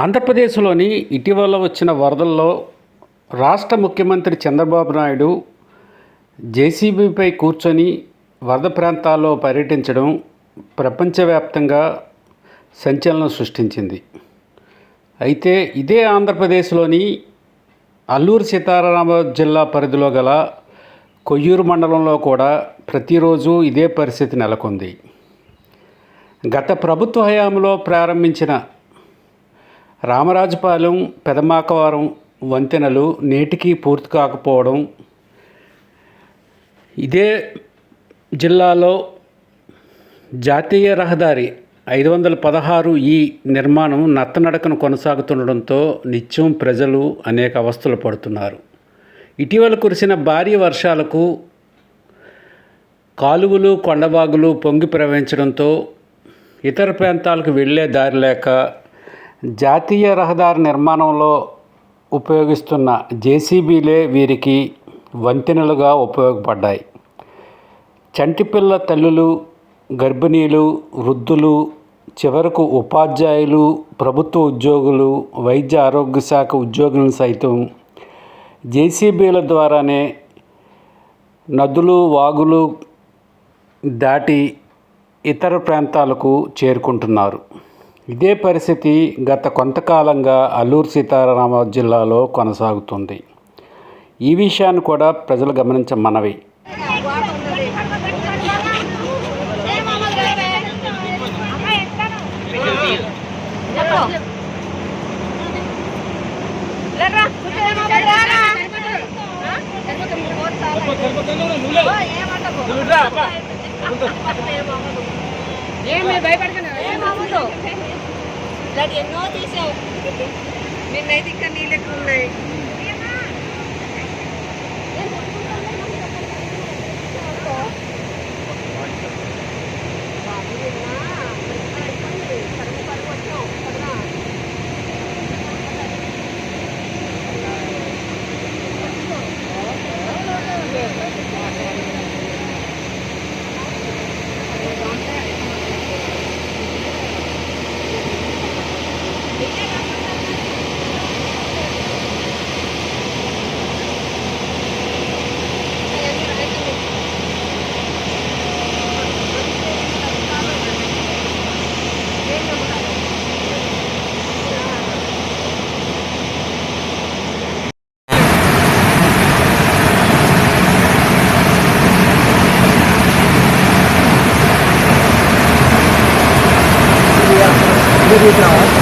ఆంధ్రప్రదేశ్లోని ఇటీవల వచ్చిన వరదల్లో రాష్ట్ర ముఖ్యమంత్రి చంద్రబాబు నాయుడు జేసీబీపై కూర్చొని వరద ప్రాంతాల్లో పర్యటించడం ప్రపంచవ్యాప్తంగా సంచలనం సృష్టించింది. అయితే ఇదే ఆంధ్రప్రదేశ్లోని అల్లూరు సీతారామరాజు జిల్లా పరిధిలో గల కొయ్యూరు మండలంలో కూడా ప్రతిరోజు ఇదే పరిస్థితి నెలకొంది. గత ప్రభుత్వ హయాంలో ప్రారంభించిన రామరాజుపాలెం పెదమాకవరం వంతెనలు నేటికి పూర్తి కాకపోవడం ఇదే జిల్లాలో జాతీయ రహదారి ఐదు వందల పదహారు ఈ నిర్మాణం నత్తనడకను కొనసాగుతుండడంతో నిత్యం ప్రజలు అనేక అవస్థలు పడుతున్నారు. ఇటీవల కురిసిన భారీ వర్షాలకు కాలువలు కొండవాగులు పొంగి ప్రవహించడంతో ఇతర ప్రాంతాలకు వెళ్ళే దారి లేక జాతీయ రహదారి నిర్మాణంలో ఉపయోగిస్తున్న జేసీబీలే వీరికి వంతెనలుగా ఉపయోగపడ్డాయి. చంటిపిల్ల తల్లులు గర్భిణీలు వృద్ధులు చివరకు ఉపాధ్యాయులు ప్రభుత్వ ఉద్యోగులు వైద్య ఆరోగ్య శాఖ ఉద్యోగులను సైతం జేసీబీల ద్వారానే నదులు వాగులు దాటి ఇతర ప్రాంతాలకు చేరుకుంటున్నారు. ఇదే పరిస్థితి గత కొంతకాలంగా అల్లూరు సీతారామ జిల్లాలో కొనసాగుతుంది. ఈ విషయాన్ని కూడా ప్రజలు గమనించమనవి. ఏమంటారు ఎన్నో తీసావు. నిన్నైతే ఇక్కడ నీళ్ళు ఎక్కువ ఉన్నాయి. वीडियो देख रहा हूँ